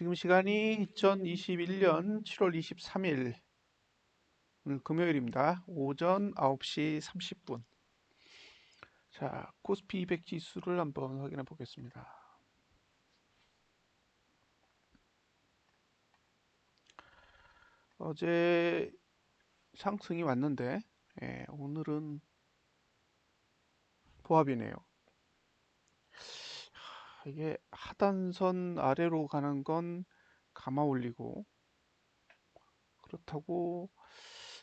지금 시간이 2021년 7월 23일 오늘 금요일입니다. 오전 9시 30분. 자, 코스피 200 지수를 한번 확인해 보겠습니다. 어제 상승이 왔는데 예, 오늘은 보합이네요. 하, 이게 하단선 아래로 가는 건 감아 올리고 그렇다고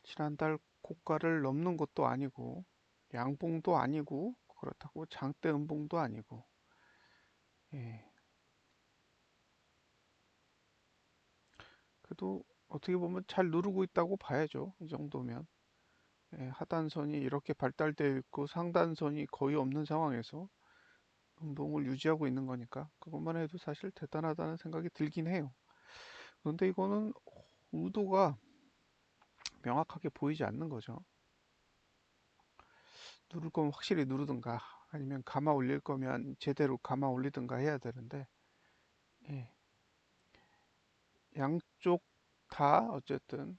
지난달 고가를 넘는 것도 아니고 양봉도 아니고 그렇다고 장대 음봉도 아니고 예. 그래도 어떻게 보면 잘 누르고 있다고 봐야죠. 이 정도면 예, 하단선이 이렇게 발달되어 있고 상단선이 거의 없는 상황에서 음봉을 유지하고 있는 거니까 그것만 해도 사실 대단하다는 생각이 들긴 해요. 그런데 이거는 의도가 명확하게 보이지 않는 거죠. 누를 거면 확실히 누르든가 아니면 감아 올릴 거면 제대로 감아 올리든가 해야 되는데 예. 양쪽 다 어쨌든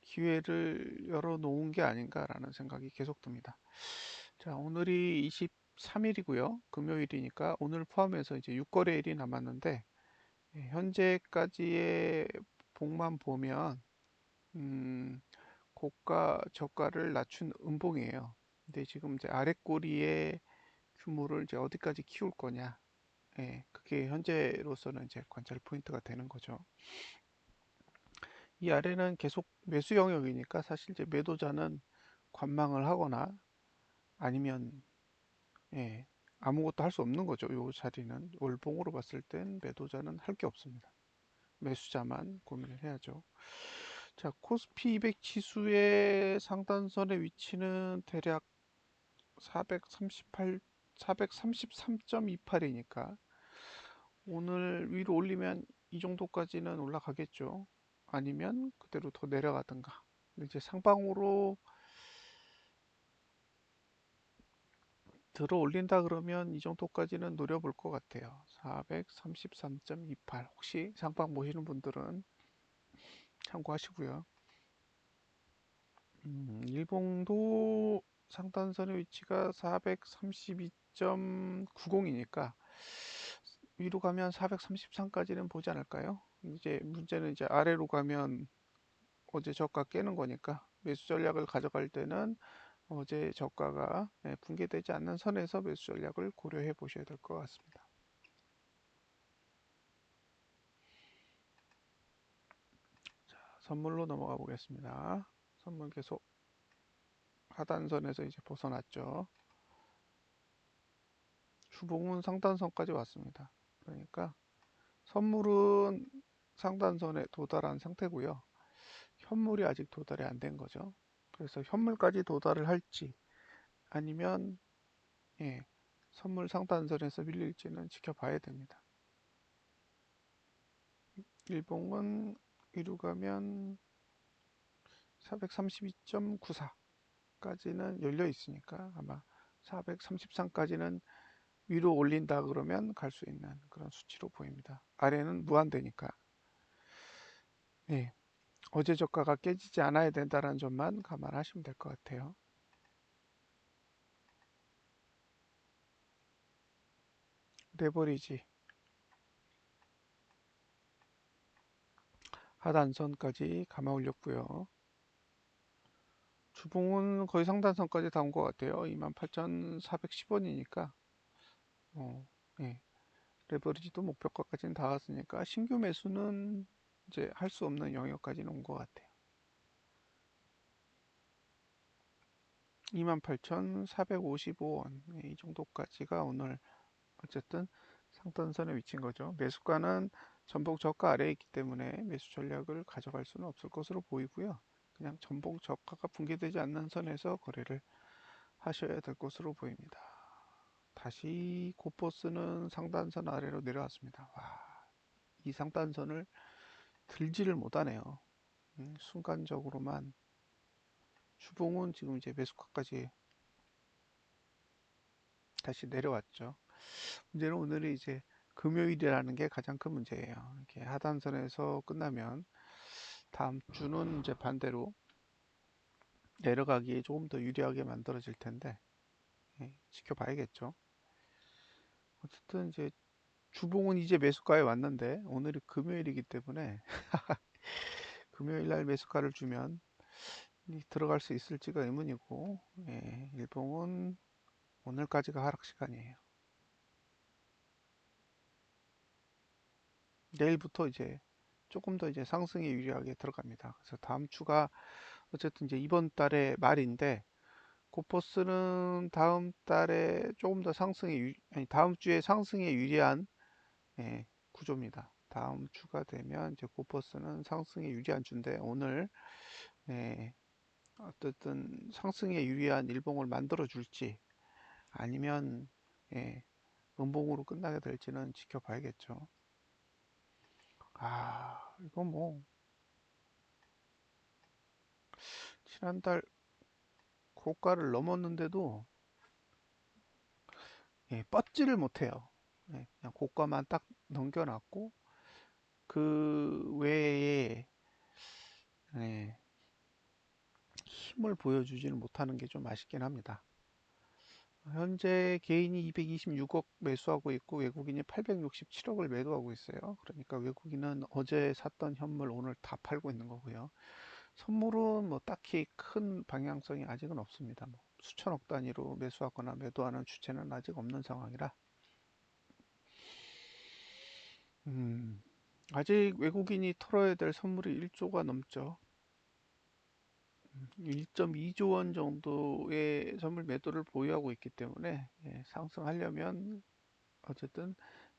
기회를 열어놓은 게 아닌가라는 생각이 계속 듭니다. 자, 오늘이 23일이고요. 금요일이니까 오늘 포함해서 이제 6거래일이 남았는데 예, 현재까지의 봉만 보면 음, 고가 저가를 낮춘 음봉이에요. 근데 지금 이제 아랫꼬리의 규모를 이제 어디까지 키울 거냐. 예, 그게 현재로서는 이제 관찰 포인트가 되는 거죠. 이 아래는 계속 매수 영역이니까 사실 이제 매도자는 관망을 하거나 아니면 예, 아무것도 할 수 없는 거죠. 요 자리는 월봉으로 봤을 땐 매도자는 할 게 없습니다. 매수자만 고민을 해야죠. 자, 코스피 200 지수의 상단선의 위치는 대략 438, 433.28이니까 오늘 위로 올리면 이 정도까지는 올라가겠죠. 아니면 그대로 더 내려가든가. 이제 상방으로 들어 올린다 그러면 이 정도까지는 노려볼 것 같아요. 433.28. 혹시 상방 보시는 분들은 참고하시고요. 음, 일봉도 상단선의 위치가 432.90이니까 위로 가면 433까지는 보지 않을까요? 이제 문제는 이제 아래로 가면 어제 저가 깨는 거니까 매수 전략을 가져갈 때는 어제 저가가 예, 붕괴되지 않는 선에서 매수 전략을 고려해 보셔야 될 것 같습니다. 자, 선물로 넘어가 보겠습니다. 선물 계속 하단선에서 이제 벗어났죠. 주봉은 상단선까지 왔습니다. 그러니까 선물은 상단선에 도달한 상태고요. 현물이 아직 도달이 안 된 거죠. 그래서 현물까지 도달을 할지 아니면 예, 선물 상단선에서 밀릴지는 지켜봐야 됩니다. 일봉은 위로 가면 432.94까지는 열려 있으니까 아마 433까지는 위로 올린다 그러면 갈 수 있는 그런 수치로 보입니다. 아래는 무한대니까. 네. 어제 저가가 깨지지 않아야 된다는 점만 감안하시면 될 것 같아요. 레버리지 하단선까지 감아 올렸고요. 주봉은 거의 상단선까지 다 온 것 같아요. 28,410원이니까 어, 예. 레버리지도 목표가까지는 다 왔으니까 신규 매수는 이제 할 수 없는 영역까지는 온 것 같아요. 28,455원 이 정도까지가 오늘 어쨌든 상단선에 위치인 거죠. 매수가는 전복 저가 아래에 있기 때문에 매수 전략을 가져갈 수는 없을 것으로 보이고요. 그냥 전복 저가가 붕괴되지 않는 선에서 거래를 하셔야 될 것으로 보입니다. 다시 고버스는 상단선 아래로 내려왔습니다. 와, 이 상단선을 들지를 못하네요. 음, 순간적으로만 주봉은 지금 이제 매수가까지 다시 내려왔죠. 문제는 오늘이 이제 금요일이라는 게 가장 큰 문제예요. 이렇게 하단선에서 끝나면 다음 주는 이제 반대로 내려가기에 조금 더 유리하게 만들어질 텐데 예, 지켜봐야겠죠. 어쨌든 이제 주봉은 이제 매수가에 왔는데 오늘이 금요일이기 때문에 금요일 날 매수가를 주면 들어갈 수 있을지가 의문이고 예, 일봉은 오늘까지가 하락 시간이에요. 내일부터 이제 조금 더 이제 상승에 유리하게 들어갑니다. 그래서 다음 주가 어쨌든 이제 이번 달의 말인데 코퍼스는 다음 달에 조금 더 상승에 유, 아니 다음 주에 상승에 유리한 예, 구조입니다. 다음 주가 되면 이제 코퍼스는 상승에 유리한 주인데 오늘 예, 어쨌든 상승에 유리한 일봉을 만들어 줄지 아니면 예, 음봉으로 끝나게 될지는 지켜봐야겠죠. 아, 이거 뭐 지난달 고가를 넘었는데도 예, 뻗지를 못해요. 예, 그냥 고가만 딱 넘겨놨고 그 외에 예, 힘을 보여주지는 못하는 게 좀 아쉽긴 합니다. 현재 개인이 226억 매수하고 있고 외국인이 867억을 매도하고 있어요. 그러니까 외국인은 어제 샀던 현물 오늘 다 팔고 있는 거고요. 선물은 뭐 딱히 큰 방향성이 아직은 없습니다. 뭐 수천억 단위로 매수하거나 매도하는 주체는 아직 없는 상황이라 음, 아직 외국인이 털어야 될 선물이 1조가 넘죠. 1.2조 원 정도의 선물 매도를 보유하고 있기 때문에 예, 상승하려면 어쨌든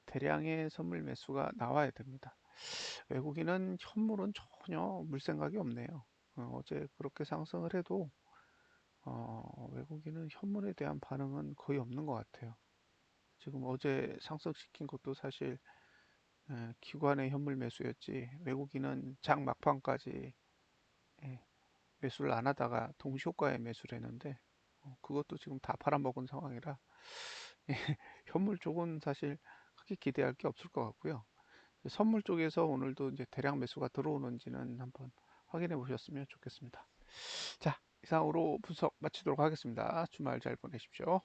대량의 선물 매수가 나와야 됩니다. 외국인은 현물은 전혀 물 생각이 없네요. 어, 제 그렇게 상승을 해도 어, 외국인은 현물에 대한 반응은 거의 없는 것 같아요. 지금 어제 상승시킨 것도 사실 예, 기관의 현물 매수였지 외국인은 장 막판까지 예, 매수를 안 하다가 동시효과에 매수를 했는데 어, 그것도 지금 다 팔아먹은 상황이라 예, 현물 쪽은 사실 크게 기대할 게 없을 것 같고요. 선물 쪽에서 오늘도 이제 대량 매수가 들어오는지는 한번 확인해 보셨으면 좋겠습니다. 자, 이상으로 분석 마치도록 하겠습니다. 주말 잘 보내십시오.